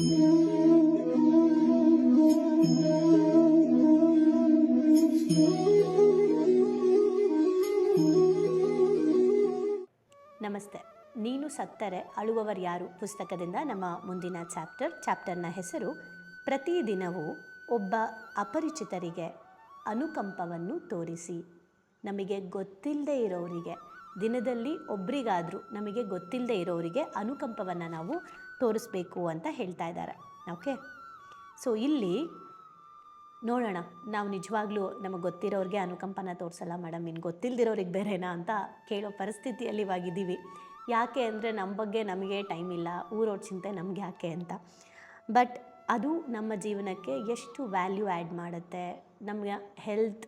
ನಮಸ್ತೆ. ನೀನು ಸತ್ತರೆ ಅಳುವವರು ಯಾರು? ಪುಸ್ತಕದಿಂದ ನಮ್ಮ ಮುಂದಿನ ಚಾಪ್ಟರ್, ಚಾಪ್ಟರ್ನ ಹೆಸರು, ಪ್ರತಿದಿನವೂ ಒಬ್ಬ ಅಪರಿಚಿತರಿಗೆ ಅನುಕಂಪವನ್ನು ತೋರಿಸಿ. ನಮಗೆ ಗೊತ್ತಿಲ್ಲದೆ ಇರೋರಿಗೆ, ದಿನದಲ್ಲಿ ಒಬ್ರಿಗಾದರೂ ನಮಗೆ ಗೊತ್ತಿಲ್ಲದೆ ಇರೋರಿಗೆ ಅನುಕಂಪವನ್ನು ನಾವು ತೋರಿಸ್ಬೇಕು ಅಂತ ಹೇಳ್ತಾ ಇದ್ದಾರೆ. ಓಕೆ ಸೊ ಇಲ್ಲಿ ನೋಡೋಣ. ನಾವು ನಿಜವಾಗ್ಲೂ ನಮಗೆ ಗೊತ್ತಿರೋರಿಗೆ ಅನುಕಂಪನ ತೋರಿಸಲ್ಲ ಮೇಡಮ್. ಇನ್ನು ಗೊತ್ತಿಲ್ಲದಿರೋರಿಗೆ ಬೇರೆನಾ ಅಂತ ಕೇಳೋ ಪರಿಸ್ಥಿತಿಯಲ್ಲಿ ಇವಾಗಿದ್ದೀವಿ. ಯಾಕೆ ಅಂದರೆ ನಮ್ಮ ಬಗ್ಗೆ ನಮಗೆ ಟೈಮ್ ಇಲ್ಲ. ಊರೋಡ್ ಚಿಂತೆ ನಮ್ಗೆ ಯಾಕೆ ಅಂತ. ಬಟ್ ಅದು ನಮ್ಮ ಜೀವನಕ್ಕೆ ಎಷ್ಟು ವ್ಯಾಲ್ಯೂ ಆ್ಯಡ್ ಮಾಡುತ್ತೆ. ನಮಗೆ ಹೆಲ್ತ್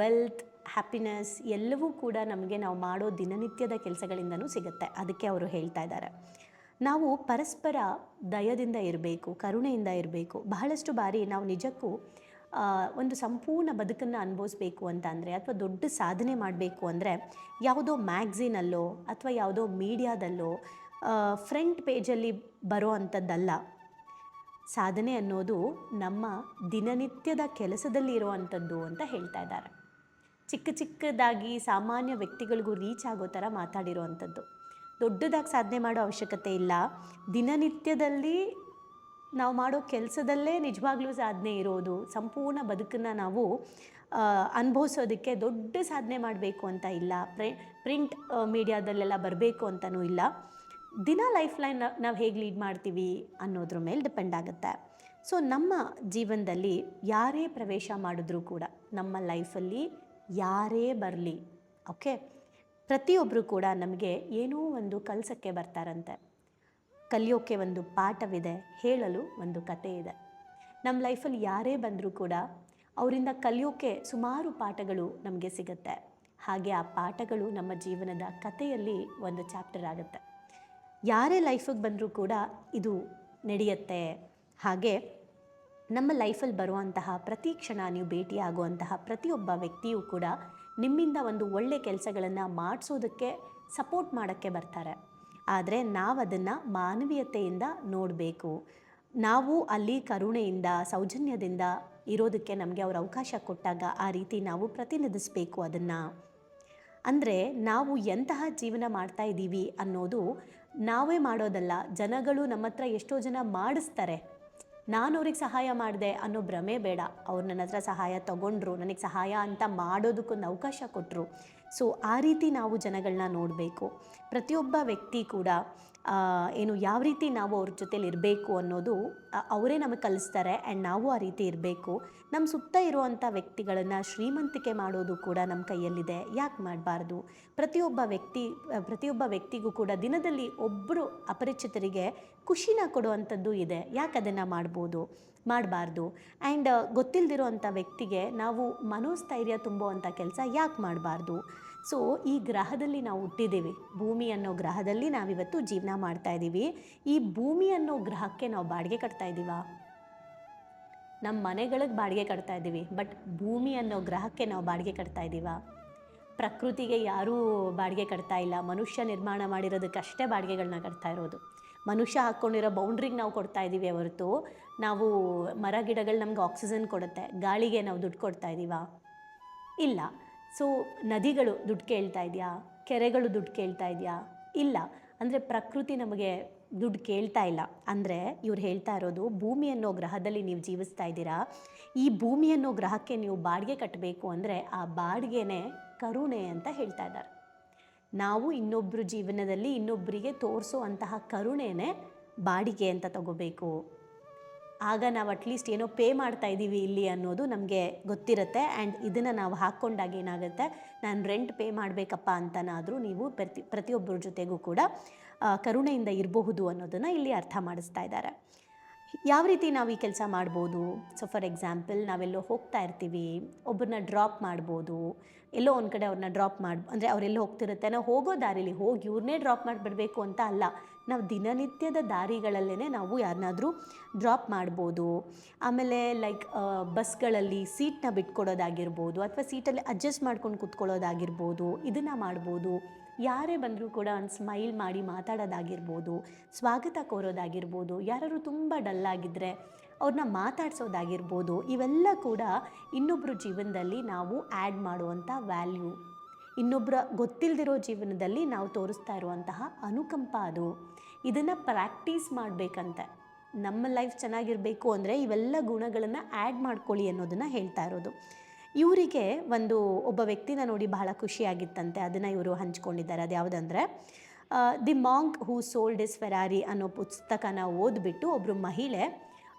ವೆಲ್ತ್ ಹ್ಯಾಪಿನೆಸ್ ಎಲ್ಲವೂ ಕೂಡ ನಮಗೆ ನಾವು ಮಾಡೋ ದಿನನಿತ್ಯದ ಕೆಲಸಗಳಿಂದನೂ ಸಿಗುತ್ತೆ. ಅದಕ್ಕೆ ಅವರು ಹೇಳ್ತಾ ಇದ್ದಾರೆ. ನಾವು ಪರಸ್ಪರ ದಯದಿಂದ ಇರಬೇಕು, ಕರುಣೆಯಿಂದ ಇರಬೇಕು. ಬಹಳಷ್ಟು ಬಾರಿ ನಾವು ನಿಜಕ್ಕೂ ಒಂದು ಸಂಪೂರ್ಣ ಬದುಕನ್ನು ಅನುಭವಿಸ್ಬೇಕು ಅಂತ ಅಂದರೆ, ಅಥವಾ ದೊಡ್ಡ ಸಾಧನೆ ಮಾಡಬೇಕು ಅಂದರೆ, ಯಾವುದೋ ಮ್ಯಾಗ್ಝೀನಲ್ಲೋ ಅಥವಾ ಯಾವುದೋ ಮೀಡಿಯಾದಲ್ಲೋ ಫ್ರಂಟ್ ಪೇಜಲ್ಲಿ ಬರೋ ಅಂಥದ್ದಲ್ಲ. ಸಾಧನೆ ಅನ್ನೋದು ನಮ್ಮ ದಿನನಿತ್ಯದ ಕೆಲಸದಲ್ಲಿ ಇರುವಂಥದ್ದು ಅಂತ ಹೇಳ್ತಾ ಇದ್ದಾರೆ. ಚಿಕ್ಕ ಚಿಕ್ಕದಾಗಿ ಸಾಮಾನ್ಯ ವ್ಯಕ್ತಿಗಳಿಗೂ ರೀಚ್ ಆಗೋ ಥರ ಮಾತಾಡಿರುವಂಥದ್ದು ದೊಡ್ಡದಾಗಿ ಸಾಧನೆ ಮಾಡೋ ಅವಶ್ಯಕತೆ ಇಲ್ಲ. ದಿನನಿತ್ಯದಲ್ಲಿ ನಾವು ಮಾಡೋ ಕೆಲಸದಲ್ಲೇ ನಿಜವಾಗ್ಲೂ ಸಾಧನೆ ಇರೋದು, ಸಂಪೂರ್ಣ ಬದುಕನ್ನು ನಾವು ಅನುಭವಿಸೋದಕ್ಕೆ ದೊಡ್ಡ ಸಾಧನೆ ಮಾಡಬೇಕು ಅಂತ ಇಲ್ಲ. ಪ್ರೆ, ಪ್ರಿಂಟ್ ಮೀಡಿಯಾದಲ್ಲೆಲ್ಲ ಬರಬೇಕು ಅಂತಲೂ ಇಲ್ಲ. ದಿನ ಲೈಫ್ ಲೈನ್ ನಾವು ಹೇಗೆ ಲೀಡ್ ಮಾಡ್ತೀವಿ ಅನ್ನೋದ್ರ ಮೇಲೆ ಡಿಪೆಂಡ್ ಆಗುತ್ತೆ. ಸೊ, ನಮ್ಮ ಜೀವನದಲ್ಲಿ ಯಾರೇ ಪ್ರವೇಶ ಮಾಡಿದ್ರೂ ಕೂಡ ನಮ್ಮ ಲೈಫಲ್ಲಿ ಯಾರೇ ಬರಲಿ, ಓಕೆ? ಪ್ರತಿಯೊಬ್ಬರು ಕೂಡ ನಮಗೆ ಏನೋ ಒಂದು ಕಲಸಕ್ಕೆ ಬರ್ತಾರಂತೆ. ಕಲಿಯೋಕ್ಕೆ ಒಂದು ಪಾಠವಿದೆ, ಹೇಳಲು ಒಂದು ಕತೆ ಇದೆ ನಮ್ಮ ಲೈಫಲ್ಲಿ ಯಾರೇ ಬಂದರೂ ಕೂಡ ಅವರಿಂದ ಕಲಿಯೋಕ್ಕೆ ಸುಮಾರು ಪಾಠಗಳು ನಮಗೆ ಸಿಗುತ್ತೆ. ಹಾಗೆ ಆ ಪಾಠಗಳು ನಮ್ಮ ಜೀವನದ ಕಥೆಯಲ್ಲಿ ಒಂದು ಚಾಪ್ಟರ್ ಆಗುತ್ತೆ. ಯಾರೇ ಲೈಫಿಗೆ ಬಂದರೂ ಕೂಡ ಇದು ನಡೆಯುತ್ತೆ. ಹಾಗೆ ನಮ್ಮ ಲೈಫಲ್ಲಿ ಬರುವಂತಹ ಪ್ರತಿ ಕ್ಷಣ ನೀವು ಭೇಟಿಯಾಗುವಂತಹ ಪ್ರತಿಯೊಬ್ಬ ವ್ಯಕ್ತಿಯೂ ಕೂಡ ನಿಮ್ಮಿಂದ ಒಂದು ಒಳ್ಳೆ ಕೆಲಸಗಳನ್ನು ಮಾಡಿಸೋದಕ್ಕೆ ಸಪೋರ್ಟ್ ಮಾಡೋಕ್ಕೆ ಬರ್ತಾರೆ. ಆದರೆ ನಾವು ಅದನ್ನು ಮಾನವೀಯತೆಯಿಂದ ನೋಡಬೇಕು. ನಾವು ಅಲ್ಲಿ ಕರುಣೆಯಿಂದ, ಸೌಜನ್ಯದಿಂದ ಇರೋದಕ್ಕೆ ನಮಗೆ ಅವರು ಅವಕಾಶ ಕೊಟ್ಟಾಗ ಆ ರೀತಿ ನಾವು ಪ್ರತಿನಿಧಿಸಬೇಕು ಅದನ್ನು. ಅಂದರೆ ನಾವು ಎಂತಹ ಜೀವನ ಮಾಡ್ತಾ ಇದ್ದೀವಿ ಅನ್ನೋದು ನಾವೇ ಮಾಡೋದಲ್ಲ. ಜನಗಳು ನಮ್ಮ ಹತ್ರ ಎಷ್ಟೋ ಜನ ಮಾಡಿಸ್ತಾರೆ. ನಾನು ಅವ್ರಿಗೆ ಸಹಾಯ ಮಾಡಿದೆ ಅನ್ನೋ ಭ್ರಮೆ ಬೇಡ. ಅವ್ರು ನನ್ನ ಹತ್ರ ಸಹಾಯ ತಗೊಂಡ್ರು, ನನಗೆ ಸಹಾಯ ಅಂತ ಮಾಡೋದಕ್ಕೊಂದು ಅವಕಾಶ ಕೊಟ್ಟರು ಸೊ ಆ ರೀತಿ ನಾವು ಜನಗಳನ್ನ ನೋಡಬೇಕು. ಪ್ರತಿಯೊಬ್ಬ ವ್ಯಕ್ತಿ ಕೂಡ ಏನು ಯಾವ ರೀತಿ ನಾವು ಅವ್ರ ಜೊತೇಲಿ ಇರಬೇಕು ಅನ್ನೋದು ಅವರೇ ನಮಗೆ ಕಲಿಸ್ತಾರೆ ಆ್ಯಂಡ್ ನಾವು ಆ ರೀತಿ ಇರಬೇಕು. ನಮ್ಮ ಸುತ್ತ ಇರುವಂಥ ವ್ಯಕ್ತಿಗಳನ್ನು ಶ್ರೀಮಂತಿಕೆ ಮಾಡೋದು ಕೂಡ ನಮ್ಮ ಕೈಯಲ್ಲಿದೆ. ಯಾಕೆ ಮಾಡಬಾರ್ದು? ಪ್ರತಿಯೊಬ್ಬ ವ್ಯಕ್ತಿ ಪ್ರತಿಯೊಬ್ಬ ವ್ಯಕ್ತಿಗೂ ಕೂಡ ದಿನದಲ್ಲಿ ಒಬ್ಬರು ಅಪರಿಚಿತರಿಗೆ ಖುಷಿನ ಕೊಡುವಂಥದ್ದು ಇದೆ. ಯಾಕೆ ಅದನ್ನು ಮಾಡ್ಬೋದು? ಮಾಡಬಾರ್ದು. ಆ್ಯಂಡ್ ಗೊತ್ತಿಲ್ಲದಿರೋವಂಥ ವ್ಯಕ್ತಿಗೆ ನಾವು ಮನೋಸ್ಥೈರ್ಯ ತುಂಬುವಂಥ ಕೆಲಸ ಯಾಕೆ ಮಾಡಬಾರ್ದು? ಸೊ, ಈ ಗ್ರಹದಲ್ಲಿ ನಾವು ಹುಟ್ಟಿದ್ದೀವಿ. ಭೂಮಿ ಅನ್ನೋ ಗ್ರಹದಲ್ಲಿ ನಾವಿವತ್ತು ಜೀವನ ಮಾಡ್ತಾ ಇದ್ದೀವಿ. ಈ ಭೂಮಿ ಅನ್ನೋ ಗ್ರಹಕ್ಕೆ ನಾವು ಬಾಡಿಗೆ ಕಟ್ತಾ ಇದ್ದೀವಾ? ನಮ್ಮ ಮನೆಗಳಿಗೆ ಬಾಡಿಗೆ ಕಟ್ತಾ ಇದ್ದೀವಿ. ಬಟ್ ಭೂಮಿ ಅನ್ನೋ ಗ್ರಹಕ್ಕೆ ನಾವು ಬಾಡಿಗೆ ಕಟ್ತಾ ಇದ್ದೀವಾ? ಪ್ರಕೃತಿಗೆ ಯಾರೂ ಬಾಡಿಗೆ ಕಟ್ತಾ ಇಲ್ಲ. ಮನುಷ್ಯ ನಿರ್ಮಾಣ ಮಾಡಿರೋದಕ್ಕಷ್ಟೇ ಬಾಡಿಗೆಗಳನ್ನ ಕಟ್ತಾ ಇರೋದು. ಮನುಷ್ಯ ಹಾಕ್ಕೊಂಡಿರೋ ಬೌಂಡ್ರಿಗೆ ನಾವು ಕೊಡ್ತಾ ಇದ್ದೀವಿ ಹೊರತು. ನಾವು ಮರ ಗಿಡಗಳು ನಮ್ಗೆ ಆಕ್ಸಿಜನ್ ಕೊಡುತ್ತೆ. ಗಾಳಿಗೆ ನಾವು ದುಡ್ಡು ಕೊಡ್ತಾ ಇದ್ದೀವಾ ಇಲ್ಲ. ಸೊ ನದಿಗಳು ದುಡ್ಡು ಕೇಳ್ತಾ ಇದೆಯಾ? ಕೆರೆಗಳು ದುಡ್ಡು ಕೇಳ್ತಾ ಇದೆಯಾ? ಇಲ್ಲ. ಅಂದರೆ ಪ್ರಕೃತಿ ನಮಗೆ ದುಡ್ಡು ಕೇಳ್ತಾ ಇಲ್ಲ. ಅಂದರೆ ಇವ್ರು ಹೇಳ್ತಾ ಇರೋದು, ಭೂಮಿ ಅನ್ನೋ ಗ್ರಹದಲ್ಲಿ ನೀವು ಜೀವಿಸ್ತಾ ಇದ್ದೀರಾ? ಈ ಭೂಮಿ ಅನ್ನೋ ಗ್ರಹಕ್ಕೆ ನೀವು ಬಾಡಿಗೆ ಕಟ್ಟಬೇಕು ಅಂದರೆ ಆ ಬಾಡಿಗೆನೇ ಕರುಣೆ ಅಂತ ಹೇಳ್ತಾ ಇದ್ದಾರೆ. ನಾವು ಇನ್ನೊಬ್ಬರ ಜೀವನದಲ್ಲಿ ಇನ್ನೊಬ್ಬರಿಗೆ ತೋರಿಸೋ ಅಂತಹ ಕರುಣೆನೇ ಬಾಡಿಗೆ ಅಂತ ತಗೋಬೇಕು. ಆಗ ನಾವು ಅಟ್ಲೀಸ್ಟ್ ಏನೋ ಪೇ ಮಾಡ್ತಾ ಇದ್ದೀವಿ ಇಲ್ಲಿ ಅನ್ನೋದು ನಮಗೆ ಗೊತ್ತಿರುತ್ತೆ ಆ್ಯಂಡ್ ಇದನ್ನು ನಾವು ಹಾಕ್ಕೊಂಡಾಗ ಏನಾಗುತ್ತೆ, ನಾನು ರೆಂಟ್ ಪೇ ಮಾಡಬೇಕಪ್ಪ ಅಂತನಾದರೂ ನೀವು ಪ್ರತಿ ಪ್ರತಿಯೊಬ್ಬರ ಜೊತೆಗೂ ಕೂಡ ಕರುಣೆಯಿಂದ ಇರಬಹುದು ಅನ್ನೋದನ್ನು ಇಲ್ಲಿ ಅರ್ಥ ಮಾಡಿಸ್ತಾ ಇದ್ದಾರೆ. ಯಾವ ರೀತಿ ನಾವು ಈ ಕೆಲಸ ಮಾಡ್ಬೋದು? ಸೊ ಫಾರ್ ಎಕ್ಸಾಂಪಲ್ ನಾವೆಲ್ಲೋ ಹೋಗ್ತಾ ಇರ್ತೀವಿ ಒಬ್ಬರನ್ನ ಡ್ರಾಪ್ ಮಾಡ್ಬೋದು, ಎಲ್ಲೋ ಒಂದು ಕಡೆ ಅವ್ರನ್ನ ಡ್ರಾಪ್ ಮಾಡಿ, ಅಂದರೆ ಅವರೆಲ್ಲೋ ಹೋಗ್ತಿರುತ್ತೆ. ನಾವು ಹೋಗೋ ದಾರಿಲಿ ಹೋಗಿ ಇವ್ರನ್ನೇ ಡ್ರಾಪ್ ಮಾಡಿಬಿಡಬೇಕು ಅಂತ ಅಲ್ಲ. ನಾವು ದಿನನಿತ್ಯದ ದಾರಿಗಳಲ್ಲೇ ನಾವು ಯಾರನ್ನಾದರೂ ಡ್ರಾಪ್ ಮಾಡ್ಬೋದು. ಆಮೇಲೆ ಲೈಕ್ ಬಸ್ಗಳಲ್ಲಿ ಸೀಟ್ನ ಬಿಟ್ಕೊಡೋದಾಗಿರ್ಬೋದು ಅಥವಾ ಸೀಟಲ್ಲಿ ಅಡ್ಜಸ್ಟ್ ಮಾಡ್ಕೊಂಡು ಕುತ್ಕೊಳ್ಳೋದಾಗಿರ್ಬೋದು, ಇದನ್ನು ಮಾಡ್ಬೋದು. ಯಾರೇ ಬಂದರೂ ಕೂಡ ಒಂದು ಸ್ಮೈಲ್ ಮಾಡಿ ಮಾತಾಡೋದಾಗಿರ್ಬೋದು, ಸ್ವಾಗತ ಕೋರೋದಾಗಿರ್ಬೋದು, ಯಾರಾದ್ರು ತುಂಬ ಡಲ್ ಆಗಿದ್ದರೆ ಅವ್ರನ್ನ ಮಾತಾಡ್ಸೋದಾಗಿರ್ಬೋದು, ಇವೆಲ್ಲ ಕೂಡ ಇನ್ನೊಬ್ಬರು ಜೀವನದಲ್ಲಿ ನಾವು ಆ್ಯಡ್ ಮಾಡುವಂಥ ವ್ಯಾಲ್ಯೂ ಇನ್ನೊಬ್ಬರ ಗೊತ್ತಿಲ್ಲದಿರೋ ಜೀವನದಲ್ಲಿ ನಾವು ತೋರಿಸ್ತಾ ಇರುವಂತಹ ಅನುಕಂಪ ಅದು. ಇದನ್ನು ಪ್ರಾಕ್ಟೀಸ್ ಮಾಡಬೇಕಂತೆ. ನಮ್ಮ ಲೈಫ್ ಚೆನ್ನಾಗಿರಬೇಕು ಅಂದರೆ ಇವೆಲ್ಲ ಗುಣಗಳನ್ನು ಆ್ಯಡ್ ಮಾಡ್ಕೊಳ್ಳಿ ಅನ್ನೋದನ್ನು ಹೇಳ್ತಾ ಇರೋದು. ಇವರಿಗೆ ಒಂದು ಒಬ್ಬ ವ್ಯಕ್ತಿನ ನೋಡಿ ಬಹಳ ಖುಷಿಯಾಗಿತ್ತಂತೆ ಅದನ್ನು ಇವರು ಹಂಚ್ಕೊಂಡಿದ್ದಾರೆ. ಅದು ಯಾವುದಂದರೆ the monk who sold his Ferrari ಅನ್ನೋ ಪುಸ್ತಕನ ಓದ್ಬಿಟ್ಟು ಒಬ್ಬರು ಮಹಿಳೆ,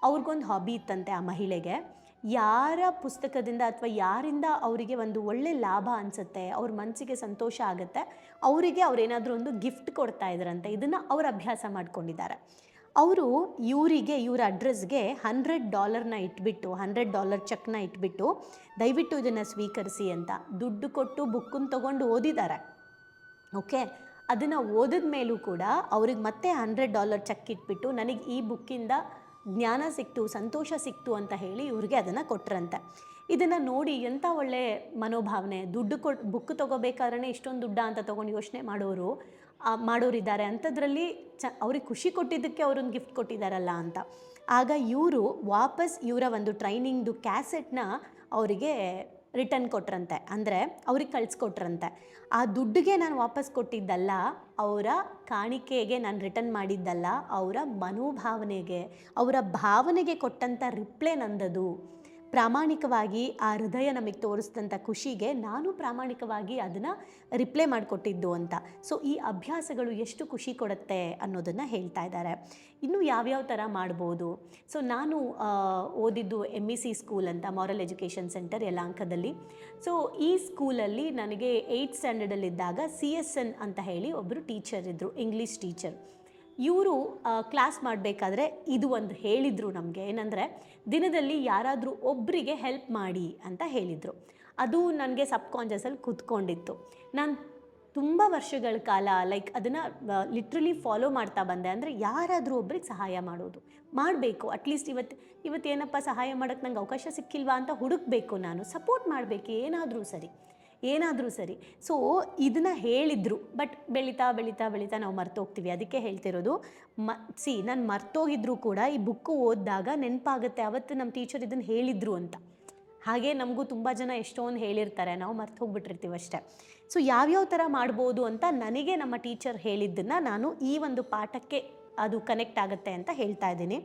ಅವ್ರಿಗೊಂದು ಹಾಬಿ ಇತ್ತಂತೆ ಆ ಮಹಿಳೆಗೆ. ಯಾರ ಪುಸ್ತಕದಿಂದ ಅಥವಾ ಯಾರಿಂದ ಅವರಿಗೆ ಒಂದು ಒಳ್ಳೆ ಲಾಭ ಅನಿಸುತ್ತೆ, ಅವ್ರ ಮನಸ್ಸಿಗೆ ಸಂತೋಷ ಆಗುತ್ತೆ, ಅವರಿಗೆ ಅವರೇನಾದರೂ ಒಂದು ಗಿಫ್ಟ್ ಕೊಡ್ತಾ ಇದ್ರಂತೆ ಇದನ್ನು ಅವ್ರು ಅಭ್ಯಾಸ ಮಾಡ್ಕೊಂಡಿದ್ದಾರೆ. ಅವರು ಇವರಿಗೆ, ಇವ್ರ ಅಡ್ರೆಸ್ಗೆ ಹಂಡ್ರೆಡ್ ಡಾಲರ್ನ ಇಟ್ಬಿಟ್ಟು ಹಂಡ್ರೆಡ್ ಡಾಲರ್ ಚೆಕ್ನ ಇಟ್ಬಿಟ್ಟು, ದಯವಿಟ್ಟು ಇದನ್ನು ಸ್ವೀಕರಿಸಿ ಅಂತ ದುಡ್ಡು ಕೊಟ್ಟು ಬುಕ್ಕನ್ನು ತೊಗೊಂಡು ಓದಿದ್ದಾರೆ. ಓಕೆ? ಅದನ್ನು ಓದಿದ ಮೇಲೂ ಕೂಡ ಅವ್ರಿಗೆ ಮತ್ತೆ ಹಂಡ್ರೆಡ್ ಡಾಲರ್ ಚೆಕ್ ಇಟ್ಬಿಟ್ಟು, ನನಗೆ ಈ ಬುಕ್ಕಿಂದ ಜ್ಞಾನ ಸಿಕ್ತು, ಸಂತೋಷ ಸಿಕ್ತು ಅಂತ ಹೇಳಿ ಇವ್ರಿಗೆ ಅದನ್ನು ಕೊಟ್ರಂತೆ. ಇದನ್ನು ನೋಡಿ ಎಂಥ ಒಳ್ಳೆ ಮನೋಭಾವನೆ, ದುಡ್ಡು ಕೊಟ್ಟು ಬುಕ್ ತೊಗೋಬೇಕಾದ್ರೆ ಇಷ್ಟೊಂದು ದುಡ್ಡ ಅಂತ ತೊಗೊಂಡು ಯೋಚನೆ ಮಾಡೋರು ಮಾಡೋರಿದ್ದಾರೆ ಅಂಥದ್ರಲ್ಲಿ ಚ, ಅವ್ರಿಗೆ ಖುಷಿ ಕೊಟ್ಟಿದ್ದಕ್ಕೆ ಅವ್ರೊಂದು ಗಿಫ್ಟ್ ಕೊಟ್ಟಿದ್ದಾರಲ್ಲ ಅಂತ. ಆಗ ಇವರು ವಾಪಸ್ ಇವರ ಒಂದು ಟ್ರೈನಿಂಗ್ದು ಕ್ಯಾಸೆಟ್ನ ಅವರಿಗೆ ರಿಟರ್ನ್ ಕೊಟ್ರಂತೆ. ಅಂದರೆ ಅವ್ರಿಗೆ ಕಳಿಸ್ಕೊಟ್ರಂತೆ. ಆ ದುಡ್ಡಿಗೆ ನಾನು ವಾಪಸ್ ಕೊಟ್ಟಿದ್ದಲ್ಲ, ಅವರ ಕಾಣಿಕೆಗೆ ನಾನು ರಿಟರ್ನ್ ಮಾಡಿದ್ದಲ್ಲ, ಅವರ ಮನೋಭಾವನೆಗೆ, ಅವರ ಭಾವನೆಗೆ ಕೊಟ್ಟಂಥ ರಿಪ್ಲೈ ನಂದದು. ಪ್ರಾಮಾಣಿಕವಾಗಿ ಆ ಹೃದಯ ನಮಗೆ ತೋರಿಸಿದಂಥ ಖುಷಿಗೆ ನಾನು ಪ್ರಾಮಾಣಿಕವಾಗಿ ಅದನ್ನು ರಿಪ್ಲೈ ಮಾಡಿಕೊಟ್ಟಿದ್ದು ಅಂತ. ಸೊ ಈ ಅಭ್ಯಾಸಗಳು ಎಷ್ಟು ಖುಷಿ ಕೊಡುತ್ತೆ ಅನ್ನೋದನ್ನು ಹೇಳ್ತಾ ಇದ್ದಾರೆ. ಇನ್ನು ಯಾವ್ಯಾವ ಥರ ಮಾಡ್ಬೋದು? ಸೊ ನಾನು ಓದಿದ್ದು ಎಂ ಇ ಸಿ ಸ್ಕೂಲ್ ಅಂತ ಮಾರಲ್ ಎಜುಕೇಷನ್ ಸೆಂಟರ್ ಯಲಾಂಕದಲ್ಲಿ ಸೊ ಈ ಸ್ಕೂಲಲ್ಲಿ ನನಗೆ ಏಯ್ಟ್ ಸ್ಟ್ಯಾಂಡರ್ಡಲ್ಲಿದ್ದಾಗ ಸಿ ಎಸ್ ಎನ್ ಅಂತ ಹೇಳಿ ಒಬ್ಬರು ಟೀಚರ್ ಇದ್ದರು ಇಂಗ್ಲೀಷ್ ಟೀಚರ್ ಇವರು ಕ್ಲಾಸ್ ಮಾಡಬೇಕಾದ್ರೆ ಇದು ಒಂದು ಹೇಳಿದರು ನಮಗೆ. ಏನಂದರೆ, ದಿನದಲ್ಲಿ ಯಾರಾದರೂ ಒಬ್ಬರಿಗೆ ಹೆಲ್ಪ್ ಮಾಡಿ ಅಂತ ಹೇಳಿದರು. ಅದು ನನಗೆ ಸಬ್ಕಾನ್ಷಿಯಸಲ್ಲಿ ಕೂತ್ಕೊಂಡಿತ್ತು. ನಾನು ತುಂಬ ವರ್ಷಗಳ ಕಾಲ ಲೈಕ್ ಅದನ್ನು ಲಿಟ್ರಲಿ ಫಾಲೋ ಮಾಡ್ತಾ ಬಂದೆ. ಅಂದರೆ ಯಾರಾದರೂ ಒಬ್ರಿಗೆ ಸಹಾಯ ಮಾಡೋದು. ಮಾಡಬೇಕು. ಅಟ್ಲೀಸ್ಟ್ ಇವತ್ತು ಇವತ್ತು ಏನಪ್ಪ ಸಹಾಯ ಮಾಡೋಕ್ಕೆ ನಂಗೆ ಅವಕಾಶ ಸಿಕ್ಕಿಲ್ವಾ ಅಂತ ಹುಡುಕಬೇಕು ನಾನು. ಸಪೋರ್ಟ್ ಮಾಡಬೇಕು, ಏನಾದರೂ ಸರಿ. ಏನಾದರೂ ಸರಿ. ಸೊ ಇದನ್ನ ಹೇಳಿದರು. ಬಟ್ ಬೆಳೀತಾ ಬೆಳೀತಾ ಬೆಳೀತಾ ನಾವು ಮರ್ತೋಗ್ತೀವಿ. ಅದಕ್ಕೆ ಹೇಳ್ತಿರೋದು, ಮ ಸಿ ನಾನು ಮರ್ತೋಗಿದ್ರು ಕೂಡ ಈ ಬುಕ್ಕು ಓದಿದಾಗ ನೆನಪಾಗುತ್ತೆ. ಅವತ್ತು ನಮ್ಮ ಟೀಚರ್ ಇದನ್ನು ಹೇಳಿದರು ಅಂತ. ಹಾಗೆ ನಮಗೂ ತುಂಬ ಜನ ಎಷ್ಟೊಂದು ಹೇಳಿರ್ತಾರೆ. ನಾವು ಮರ್ತು ಹೋಗ್ಬಿಟ್ಟಿರ್ತೀವಿ ಅಷ್ಟೇ. ಸೊ ಯಾವ್ಯಾವ ಥರ ಮಾಡ್ಬೋದು ಅಂತ ನನಗೆ ನಮ್ಮ ಟೀಚರ್ ಹೇಳಿದ್ದನ್ನು ನಾನು ಈ ಒಂದು ಪಾಠಕ್ಕೆ ಅದು ಕನೆಕ್ಟ್ ಆಗುತ್ತೆ ಅಂತ ಹೇಳ್ತಾ ಇದ್ದೀನಿ.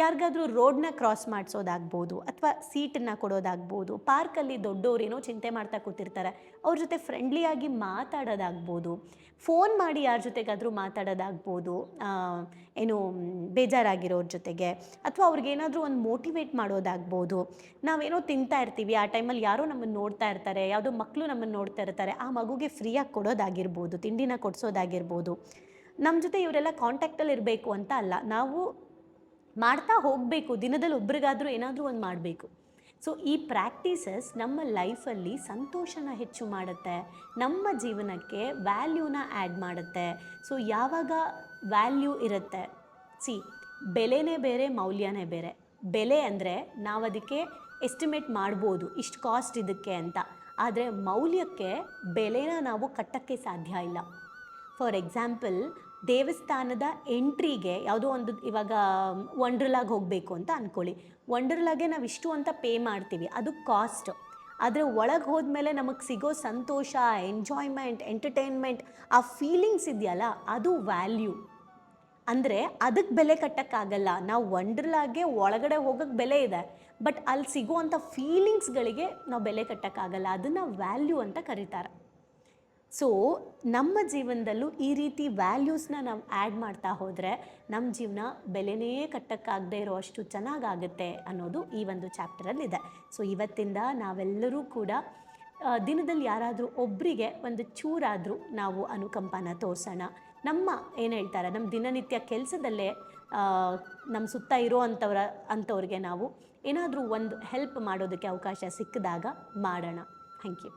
ಯಾರಿಗಾದ್ರೂ ರೋಡ್ನ ಕ್ರಾಸ್ ಮಾಡಿಸೋದಾಗ್ಬೋದು ಅಥವಾ ಸೀಟನ್ನು ಕೊಡೋದಾಗ್ಬೋದು, ಪಾರ್ಕಲ್ಲಿ ದೊಡ್ಡವರೇನೋ ಚಿಂತೆ ಮಾಡ್ತಾ ಕೂತಿರ್ತಾರೆ, ಅವ್ರ ಜೊತೆ ಫ್ರೆಂಡ್ಲಿಯಾಗಿ ಮಾತಾಡೋದಾಗ್ಬೋದು ಫೋನ್ ಮಾಡಿ ಯಾರ ಜೊತೆಗಾದರೂ ಮಾತಾಡೋದಾಗ್ಬೋದು ಏನು ಬೇಜಾರಾಗಿರೋರ ಜೊತೆಗೆ, ಅಥವಾ ಅವ್ರಿಗೇನಾದರೂ ಒಂದು ಮೋಟಿವೇಟ್ ಮಾಡೋದಾಗ್ಬೋದು. ನಾವೇನೋ ತಿಂತಾ ಇರ್ತೀವಿ, ಆ ಟೈಮಲ್ಲಿ ಯಾರೋ ನಮ್ಮನ್ನು ನೋಡ್ತಾ ಇರ್ತಾರೆ, ಯಾವುದೋ ಮಕ್ಕಳು ನಮ್ಮನ್ನು ನೋಡ್ತಾ ಇರ್ತಾರೆ, ಆ ಮಗುಗೆ ಫ್ರೀಯಾಗಿ ಕೊಡೋದಾಗಿರ್ಬೋದು, ತಿಂಡಿನ ಕೊಡಿಸೋದಾಗಿರ್ಬೋದು. ನಮ್ಮ ಜೊತೆ ಇವರೆಲ್ಲ ಕಾಂಟ್ಯಾಕ್ಟಲ್ಲಿ ಇರಬೇಕು ಅಂತ ಅಲ್ಲ, ನಾವು ಮಾಡ್ತಾ ಹೋಗಬೇಕು, ದಿನದಲ್ಲಿ ಒಬ್ರಿಗಾದರೂ ಏನಾದರೂ ಒಂದು ಮಾಡಬೇಕು. ಸೊ ಈ ಪ್ರಾಕ್ಟೀಸಸ್ ನಮ್ಮ ಲೈಫಲ್ಲಿ ಸಂತೋಷನ ಹೆಚ್ಚು ಮಾಡುತ್ತೆ, ನಮ್ಮ ಜೀವನಕ್ಕೆ ವ್ಯಾಲ್ಯೂನ ಆ್ಯಡ್ ಮಾಡುತ್ತೆ. ಸೊ ಯಾವಾಗ ವ್ಯಾಲ್ಯೂ ಇರುತ್ತೆ? ಸಿ ಬೆಲೆನೇ ಬೇರೆ, ಮೌಲ್ಯನೇ ಬೇರೆ. ಬೆಲೆ ಅಂದರೆ ನಾವು ಅದಕ್ಕೆ ಎಸ್ಟಿಮೇಟ್ ಮಾಡ್ಬೋದು, ಇಷ್ಟು ಕಾಸ್ಟ್ ಇದಕ್ಕೆ ಅಂತ. ಆದರೆ ಮೌಲ್ಯಕ್ಕೆ ಬೆಲೆನ ನಾವು ಕಟ್ಟಕ್ಕೆ ಸಾಧ್ಯ ಇಲ್ಲ. ಫಾರ್ ಎಕ್ಸಾಂಪಲ್ ದೇವಸ್ಥಾನದ ಎಂಟ್ರಿಗೆ ಯಾವುದೋ ಒಂದು ಇವಾಗ ವಂಡ್ರಲಾಗೆ ಹೋಗಬೇಕು ಅಂತ ಅಂದ್ಕೊಳ್ಳಿ ವಂಡ್ರಲಾಗೆ ನಾವು ಇಷ್ಟು ಅಂತ ಪೇ ಮಾಡ್ತೀವಿ. ಅದು ಕಾಸ್ಟ್. ಆದರೆ ಒಳಗೆ ಹೋದ್ಮೇಲೆ ನಮಗೆ ಸಿಗೋ ಸಂತೋಷ, ಎಂಜಾಯ್ಮೆಂಟ್, ಎಂಟರ್ಟೈನ್ಮೆಂಟ್, ಆ ಫೀಲಿಂಗ್ಸ್ ಇದೆಯಲ್ಲ, ಅದು ವ್ಯಾಲ್ಯೂ. ಅಂದರೆ ಅದಕ್ಕೆ ಬೆಲೆ ಕಟ್ಟೋಕ್ಕಾಗಲ್ಲ. ನಾವು ವಂಡ್ರಲಾಗೆ ಒಳಗಡೆ ಹೋಗೋಕ್ಕೆ ಬೆಲೆ ಇದೆ, ಬಟ್ ಅಲ್ಲಿ ಸಿಗುವಂಥ ಫೀಲಿಂಗ್ಸ್ಗಳಿಗೆ ನಾವು ಬೆಲೆ ಕಟ್ಟೋಕ್ಕಾಗಲ್ಲ. ಅದನ್ನು ವ್ಯಾಲ್ಯೂ ಅಂತ ಕರೀತಾರೆ. ಸೊ ನಮ್ಮ ಜೀವನದಲ್ಲೂ ಈ ರೀತಿ ವ್ಯಾಲ್ಯೂಸ್ನ ನಾವು ಆ್ಯಡ್ ಮಾಡ್ತಾ ಹೋದರೆ ನಮ್ಮ ಜೀವನ ಬೆಲೆನೇ ಕಟ್ಟಕ್ಕಾಗದೇ ಇರೋ ಅಷ್ಟು ಚೆನ್ನಾಗಾಗುತ್ತೆ ಅನ್ನೋದು ಈ ಒಂದು ಚಾಪ್ಟರಲ್ಲಿದೆ ಸೊ ಇವತ್ತಿಂದ ನಾವೆಲ್ಲರೂ ಕೂಡ ದಿನದಲ್ಲಿ ಯಾರಾದರೂ ಒಬ್ಬರಿಗೆ ಒಂದು ಚೂರಾದರೂ ನಾವು ಅನುಕಂಪನ ತೋರಿಸೋಣ. ನಮ್ಮ ಏನು ಹೇಳ್ತಾರೆ ನಮ್ಮ ದಿನನಿತ್ಯ ಕೆಲಸದಲ್ಲೇ ನಮ್ಮ ಸುತ್ತ ಇರೋ ಅಂಥವ್ರ ಅಂಥವ್ರಿಗೆ ನಾವು ಏನಾದರೂ ಒಂದು ಹೆಲ್ಪ್ ಮಾಡೋದಕ್ಕೆ ಅವಕಾಶ ಸಿಕ್ಕಿದಾಗ ಮಾಡೋಣ. Thank you